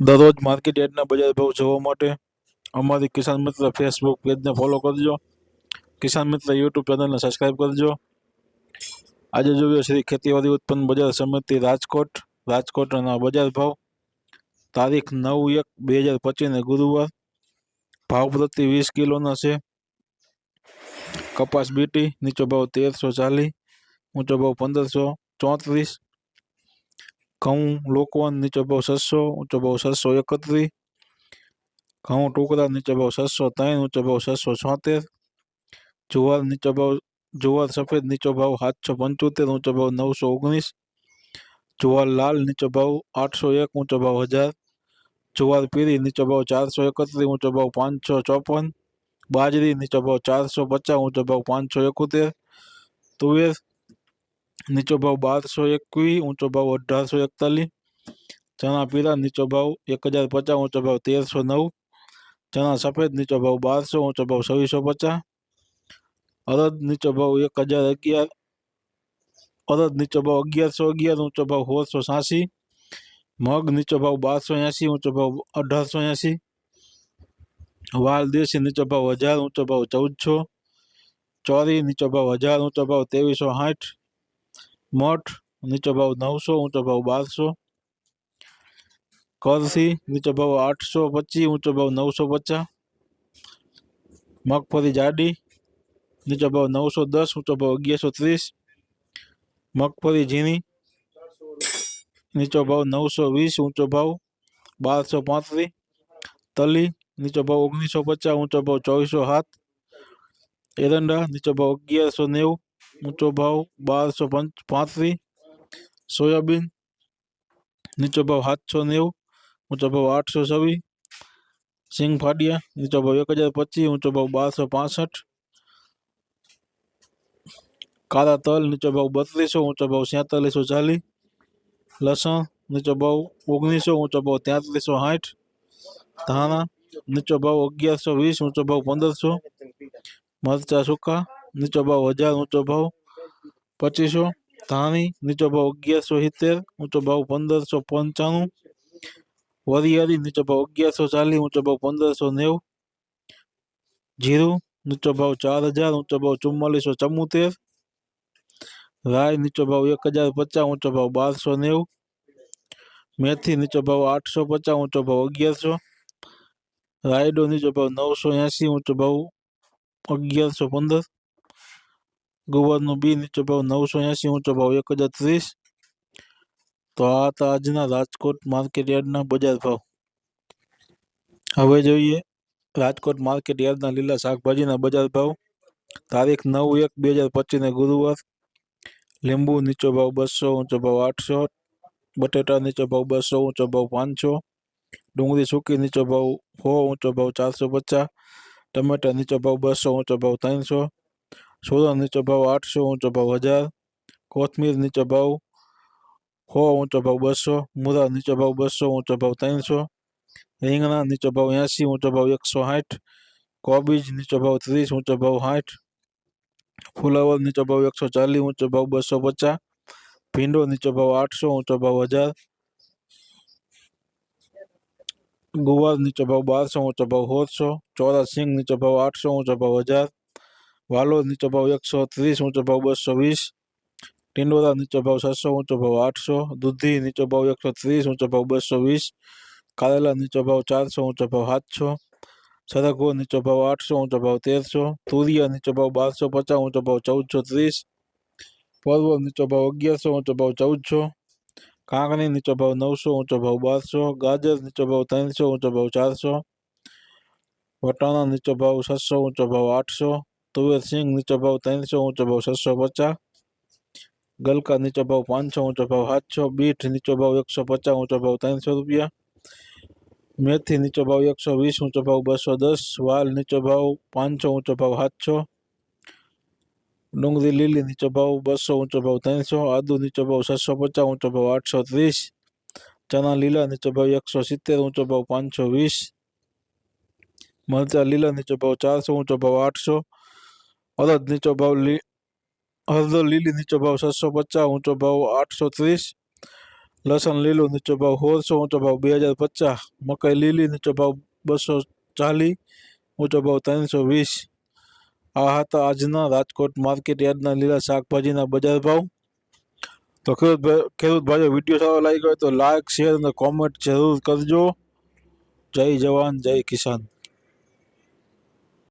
દર રોજ માર્કેટ ડેટના બજાર ભાવ જોવા માટે અમારી કિસાન મિત્ર ફેસબુક પેજ ને ફોલો કરજો કિસાન મિત્ર YouTube પેજ ને સબ્સ્ક્રાઇબ કરજો આજે જોવ્યો શ્રી ખેતીવાડી ઉત્પાદન બજાર સમિતિ રાજકોટ રાજકોટનો બજાર ભાવ તારીખ 9 1 2025 ને ગુરુવાર ભાવ પ્રતિ 20 કિલો ના છે કપાસ બીટી નીચો ભાવ 1340 ઊંચો ભાવ 1534 ઘઉં લોકવન નીચો ભાવ છસો ઊંચો ભાવ છસો એકત્રી ઘઉં ટુકડા નીચો ભાવ છસો ત્રણ ઊંચો ભાવ છસો છોતેર જુવાર નીચો ભાવ જુવાર સફેદ નીચો ભાવ સાતસો પંચોતેર ઊંચો ભાવ નવસો ઓગણીસ જુવાર લાલ નીચો ભાવ આઠસો એક ઊંચો ભાવ હજાર જુવાર પીરી નીચો ભાવ ચારસો એકત્રીસ ઊંચો ભાવ પાંચસો ચોપન બાજરી નીચો ભાવ ચારસો પચાસ ઊંચો ભાવ પાંચસો એકોતેર તુવેર नीचो भाव बार सौ एक ऊंचो भाव अठार सौ एकतालीस चना पीला नीचो भाव एक हज़ार पचास ऊंचो भाव तेर सौ नौ चना सफेद नीचो भाव बार सौ ऊंचो भाव छवीसो पचास अरद नीचो भाव एक हज़ार अगियार अरद नीचो भाव अगियार सौ अगियार ऊंचो भाव सोर सौ सासी मग नीचो भाव बार सौ ऐसी ऊंचो भाव अठार सौ ऐसी वाल देशी नीचो भाव हज़ार ऊंचो भाव चौदह सौ चौरी नीचो भाव हज़ार ऊंचो भाव तेवीसो आठ मठ नीचो भाव नौ सौ ऊंचो भाव बार सौ करसी नीचो भाव आठ सौ पच्चीस ऊंचो भाव नौ सौ पचास मगफली जाडी नीचो भाव नौ सौ दस ऊंचो भाव अगिय सौ तीस मगफली झीणी नीचो भाव नौ सौ वीस ऊंचो भाव बार सौ पत्री तली नीचो भाव ओगनीस सौ पचास ऊंचो भाव चौबीस सौ हाथ एरंडा नीचो भाव अगियारो नेव ऊंचो भाव बार सौ पांच पांसी सोयाबीन नीचो भाव सात सौ नेव ऊंचो भाव आठ सौ छवी सींग फाड़िया नीचो भाव एक हजार पच्चीस ऊंचो भाव बार सौ पांसठ काला तल नीचो भाव बत्तीसो ऊंचो भाव सैंतालीसो चालीस लसन नीचो भाव ओगनीसो ऊंचो भाव सौ साठ धाना नीचो भाव अगियारो वीस ऊंचो भाव पंदर सौ मरचा सूखा नीचो भाव हजार ऊंचो भाव पच्चीसो धानी नीचो भाव अगियार सौ सीतेर ऊंचो भाव पंदर सौ पंचाणु वरियारी नीचो भाव अगियार सौ चालीस ऊंचो भाव पंदर सौ नेव जीरु नीचो भाव चार हजार ऊंचो भाव चुम्मालीसो चमोतेर राय नीचो भाव एक हजार पचास ऊंचो भाव बार सौ नेव मेथी नीचो भाव आठ सौ पचास ऊंचो भाव अगियार सौ रायडो नीचो भाव नौ सौ यासी ऊंचो भाव अगियार सौ पंदर ગુવારનું બી નીચો ભાવ નવસો એંસી ઊંચો ભાવ એક હજાર ત્રીસ તો આ હતા આજના રાજકોટ માર્કેટ યાર્ડના બજાર ભાવ હવે જોઈએ રાજકોટ માર્કેટ યાર્ડના લીલા શાકભાજીના બજાર ભાવ તારીખ નવ એક બે હજાર પચીસને ગુરુવાર લીંબુ નીચો ભાવ બસો ઊંચો ભાવ આઠસો બટેટા નીચો ભાવ બસો ઊંચો ભાવ પાંચસો ડુંગળી સૂકી નીચો ભાવ સો ઊંચો ભાવ ચારસો પચાસ ટમેટા નીચો ભાવ બસો ઊંચો ભાવ ત્રણસો સોલર નીચો ભાવ આઠસો ઊંચો ભાવ હજાર કોથમીર નીચો ભાવ હો ઊંચો ભાવ બસો મુરા નીચો ભાવ બસો ઊંચો ભાવ ત્રણસો રીંગણા નીચો ભાવ એંસી ઊંચો ભાવ એકસો સાઠ કોબીજ નીચો ભાવ ત્રીસ ઊંચો ભાવ સાઠ ફુલાવર નીચો ભાવ એકસો ચાલીસ ઊંચો ભાવ બસો પચાસ ભીંડો નીચો ભાવ આઠસો ઊંચો ભાવ હજાર ગુવાર નીચો ભાવ બારસો ઊંચો ભાવ સોળસો ચોરાસિંગ નીચો ભાવ આઠસો ઊંચો ભાવ હજાર વાલોદ નીચો ભાવ એકસો ત્રીસ ઊંચો ભાવ બસો વીસ ટિંડોરા નીચો ભાવ સાતસો ઊંચો ભાવ આઠસો દૂધી નીચો ભાવ એકસો ત્રીસ ઊંચો ભાવ બસો વીસ કારેલા નીચો ભાવ ચારસો ઊંચો ભાવ સાતસો સરગવો નીચો ભાવ આઠસો ઊંચો ભાવ તેરસો તુરિયા નીચો ભાવ બારસો પચાસ ઊંચો ભાવ ચૌદસો ત્રીસ પરવો નીચો ભાવ અગિયારસો ઊંચો ભાવ ચૌદસો કાંકણી નીચો ભાવ નવસો ઊંચો ભાવ બારસો ગાજર નીચો ભાવ ત્રણસો ઊંચો ભાવ ચારસો વટાણા નીચો ભાવ છસો ઊંચો ભાવ આઠસો તુવેર સિંગ નીચો ભાવ ત્રણસો ઊંચો ભાવ છસો પચાસ ગલકા નીચો ભાવ પાંચસો ઊંચો ભાવ સાતસો બીઠ નીચો ભાવ એકસો પચાસ ઊંચો ભાવ ત્રણસો રૂપિયા મેથી નીચો ભાવ એકસો વીસ ઊંચો ભાવ બસો દસ વાલ નીચો ભાવ પાંચસો ઊંચો ભાવ સાતસો ડુંગળી લીલી નીચો ભાવ બસો ઊંચો ભાવ ત્રણસો આદુ નીચો ભાવ છસો પચાસ ઊંચો ભાવ આઠસો ત્રીસ ચણા લીલા નીચો ભાવ એકસો સિત્તેર ઊંચો ભાવ પાંચસો વીસ મરચા લીલા નીચો ભાવ ચારસો ઊંચો ભાવ આઠસો અડદ નીચો ભાવ લી હળદર લીલી નીચો ભાવ સાતસો પચાસ ઊંચો ભાવ આઠસો ત્રીસ લસણ લીલું નીચો ભાવ સોળસો ઊંચો ભાવ બે હજાર પચાસ મકાઈ લીલી નીચો ભાવ બસો ચાલીસ ઊંચો ભાવ ત્રણસો વીસ આ હતા આજના રાજકોટ માર્કેટ યાર્ડના લીલા શાકભાજીના બજાર ભાવ તો ખેડૂત ખેડૂત ભાઈઓ વિડીયો સારો લાગ્યો હોય તો લાઇક શેર અને કોમેન્ટ જરૂર કરજો જય જવાન જય કિસાન